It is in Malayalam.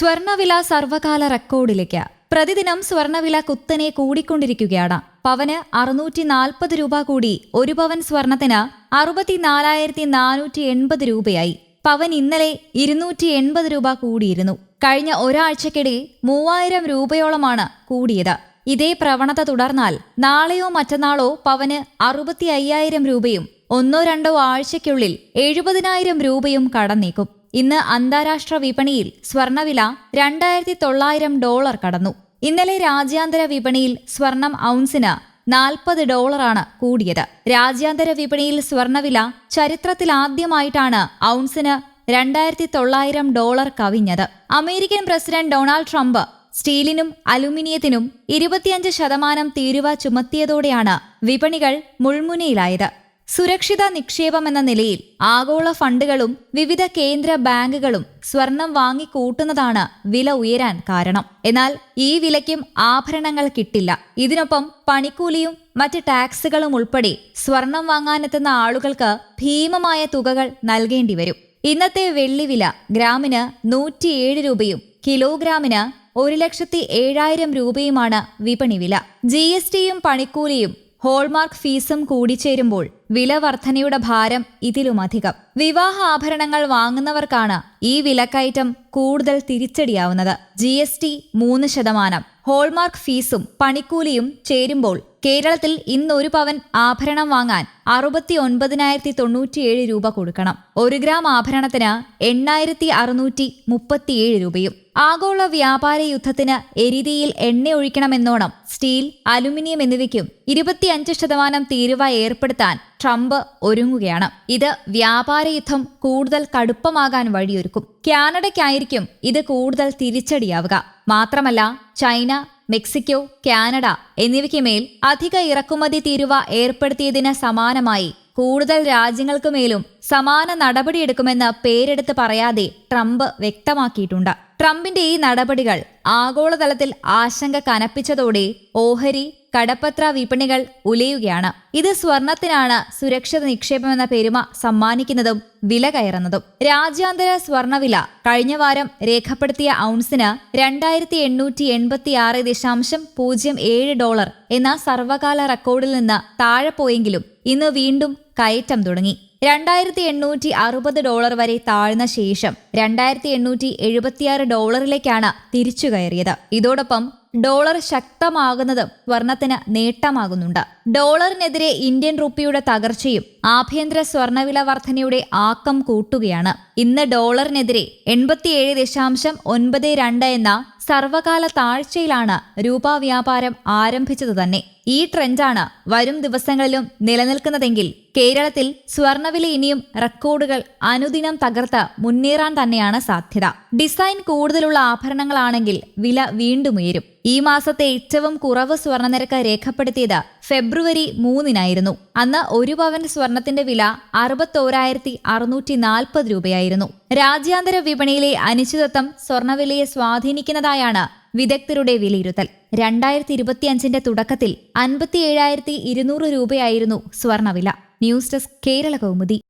സ്വർണവില സർവകാല റെക്കോർഡിലേക്ക്. പ്രതിദിനം സ്വർണവില കുത്തനെ കൂടിക്കൊണ്ടിരിക്കുകയാണ്. പവന് അറുന്നൂറ്റി നാൽപ്പത് രൂപ കൂടി ഒരു പവൻ സ്വർണത്തിന് അറുപത്തിനാലായിരത്തി നാനൂറ്റി എൺപത് രൂപയായി. പവൻ ഇന്നലെ ഇരുന്നൂറ്റി എൺപത് രൂപ കൂടിയിരുന്നു. കഴിഞ്ഞ ഒരാഴ്ചക്കിടെ മൂവായിരം രൂപയോളമാണ് കൂടിയത്. ഇതേ പ്രവണത തുടർന്നാൽ നാളെയോ മറ്റന്നാളോ പവന് അറുപത്തി അയ്യായിരം രൂപയും ഒന്നോ രണ്ടോ ആഴ്ചയ്ക്കുള്ളിൽ എഴുപതിനായിരം രൂപയും കടന്നേക്കും. ഇന്ന് അന്താരാഷ്ട്ര വിപണിയിൽ സ്വർണവില രണ്ടായിരത്തി തൊള്ളായിരം ഡോളർ കടന്നു. ഇന്നലെ രാജ്യാന്തര വിപണിയിൽ സ്വർണം ഔൺസിന് നാൽപ്പത് ഡോളറാണ് കൂടിയത്. രാജ്യാന്തര വിപണിയിൽ സ്വർണവില ചരിത്രത്തിലാദ്യമായിട്ടാണ് ഔൺസിന് രണ്ടായിരത്തി തൊള്ളായിരം ഡോളർ കവിഞ്ഞത്. അമേരിക്കൻ പ്രസിഡന്റ് ഡൊണാൾഡ് ട്രംപ് സ്റ്റീലിനും അലുമിനിയത്തിനും ഇരുപത്തിയഞ്ച് ശതമാനം തീരുവ ചുമത്തിയതോടെയാണ് വിപണികൾ മുൾമുനയിലായത്. സുരക്ഷിത നിക്ഷേപം എന്ന നിലയിൽ ആഗോള ഫണ്ടുകളും വിവിധ കേന്ദ്ര ബാങ്കുകളും സ്വർണം വാങ്ങിക്കൂട്ടുന്നതാണ് വില ഉയരാൻ കാരണം. എന്നാൽ ഈ വിലയ്ക്കും ആഭരണങ്ങൾ കിട്ടില്ല. ഇതിനൊപ്പം പണിക്കൂലിയും മറ്റ് ടാക്സുകളും ഉൾപ്പെടെ സ്വർണം വാങ്ങാനെത്തുന്ന ആളുകൾക്ക് ഭീമമായ തുകകൾ നൽകേണ്ടി വരും. ഇന്നത്തെ വെള്ളിവില ഗ്രാമിന് നൂറ്റിയേഴ് രൂപയും കിലോഗ്രാമിന് ഒരു ലക്ഷത്തി ഏഴായിരം രൂപയുമാണ് വിപണി വില. ജി എസ് ടിയും പണിക്കൂലിയും ഹോൾമാർക്ക് ഫീസും കൂടിച്ചേരുമ്പോൾ വില വർധനയുടെ ഭാരം ഇതിലുമധികം വിവാഹ ആഭരണങ്ങൾ വാങ്ങുന്നവർക്കാണ് ഈ വിലക്കയറ്റം കൂടുതൽ തിരിച്ചടിയാവുന്നത്. ജി എസ് ടി മൂന്ന് ശതമാനം. ഹോൾമാർക്ക് ഫീസും പണിക്കൂലിയും ചേരുമ്പോൾ കേരളത്തിൽ ഇന്ന് ഒരു പവൻ ആഭരണം വാങ്ങാൻ അറുപത്തി ഒൻപതിനായിരത്തി തൊണ്ണൂറ്റിയേഴ് രൂപ കൊടുക്കണം. ഒരു ഗ്രാം ആഭരണത്തിന് എണ്ണായിരത്തി അറുന്നൂറ്റി മുപ്പത്തിയേഴ് രൂപയും. ആഗോള വ്യാപാര യുദ്ധത്തിന് എരിതിയിൽ എണ്ണ ഒഴിക്കണമെന്നോണം സ്റ്റീൽ അലുമിനിയം എന്നിവയ്ക്കും ഇരുപത്തിയഞ്ച് ശതമാനം തീരുവ ഏർപ്പെടുത്താൻ ട്രംപ് ഒരുങ്ങുകയാണ്. ഇത് വ്യാപാര യുദ്ധം കൂടുതൽ കടുപ്പമാകാൻ വഴിയൊരുക്കും. കാനഡയ്ക്കായിരിക്കും ഇത് കൂടുതൽ തിരിച്ചടിയാവുക. മാത്രമല്ല ചൈന മെക്സിക്കോ കാനഡ എന്നിവയ്ക്ക് മേൽ അധിക ഇറക്കുമതി തീരുവ ഏർപ്പെടുത്തിയതിന് സമാനമായി കൂടുതൽ രാജ്യങ്ങൾക്കുമേലും സമാന നടപടിയെടുക്കുമെന്ന് പേരെടുത്ത് പറയാതെ ട്രംപ് വ്യക്തമാക്കിയിട്ടുണ്ട്. ട്രംപിന്റെ ഈ നടപടികൾ ആഗോളതലത്തിൽ ആശങ്ക കനപ്പിച്ചതോടെ ഓഹരി കടപ്പത്ര വിപണികൾ ഉലയുകയാണ്. ഇത് സ്വർണത്തിനാണ് സുരക്ഷിത നിക്ഷേപമെന്ന പെരുമ സമ്മാനിക്കുന്നതും വില കയറുന്നതും. രാജ്യാന്തര സ്വർണവില കഴിഞ്ഞ വാരം രേഖപ്പെടുത്തിയ ഔൺസിന് രണ്ടായിരത്തി എണ്ണൂറ്റി എൺപത്തി ആറ് ദശാംശം പൂജ്യം ഏഴ് ഡോളർ എന്ന സർവകാല റെക്കോർഡിൽ നിന്ന് താഴെ പോയെങ്കിലും ഇന്ന് വീണ്ടും കയറ്റം തുടങ്ങി. രണ്ടായിരത്തി എണ്ണൂറ്റി അറുപത് ഡോളർ വരെ താഴ്ന്ന ശേഷം രണ്ടായിരത്തി എണ്ണൂറ്റി എഴുപത്തിയാറ് ഡോളറിലേക്കാണ് തിരിച്ചു കയറിയത്. ഇതോടൊപ്പം ഡോളർ ശക്തമാകുന്നതും സ്വർണത്തിന് നേട്ടമാകുന്നുണ്ട്. ഡോളറിനെതിരെ ഇന്ത്യൻ റുപ്പിയുടെ തകർച്ചയും ആഭ്യന്തര സ്വർണവില വർധനയുടെ ആക്കം കൂട്ടുകയാണ്. ഇന്ന് ഡോളറിനെതിരെ എൺപത്തിയേഴ് ദശാംശം ഒൻപത് രണ്ട് എന്ന സർവകാല താഴ്ചയിലാണ് രൂപ വ്യാപാരം ആരംഭിച്ചത് തന്നെ. ഈ ട്രെൻഡാണ് വരും ദിവസങ്ങളിലും നിലനിൽക്കുന്നതെങ്കിൽ കേരളത്തിൽ സ്വർണവില ഇനിയും റെക്കോർഡുകൾ അനുദിനം തകർത്ത് മുന്നേറാൻ തന്നെയാണ് സാധ്യത. ഡിസൈൻ കൂടുതലുള്ള ആഭരണങ്ങളാണെങ്കിൽ വില വീണ്ടും ഉയരും. ഈ മാസത്തെ ഏറ്റവും കുറവ് സ്വർണനിരക്ക് രേഖപ്പെടുത്തിയത് ഫെബ്രുവരി മൂന്നിനായിരുന്നു. അന്ന് ഒരു പവൻ സ്വർണത്തിന്റെ വില അറുപത്തോരായിരത്തി അറുന്നൂറ്റി നാൽപ്പത് രൂപയായിരുന്നു. രാജ്യാന്തര വിപണിയിലെ അനിശ്ചിതത്വം സ്വർണവിലയെ സ്വാധീനിക്കുന്നതായാണ് വിദഗ്ധരുടെ വിലയിരുത്തൽ. രണ്ടായിരത്തി ഇരുപത്തിയഞ്ചിന്റെ തുടക്കത്തിൽ അൻപത്തിയേഴായിരത്തി ഇരുന്നൂറ് രൂപയായിരുന്നു സ്വർണവില. News desk Kerala Kaumudi.